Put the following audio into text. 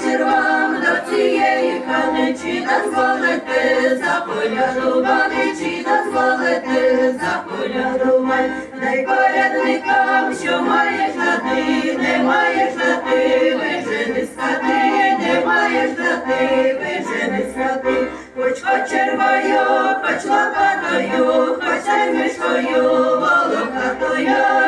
вечір вам до цієї хани, чи дозволите заполядувати, чи дозволите заполядувати, дай порядникам, що маєш дати, не маєш дати, вижени з хати, не маєш дати, вижени з хати, хоч кочергою, хоч лопатою, хоч мішкою, мишкою,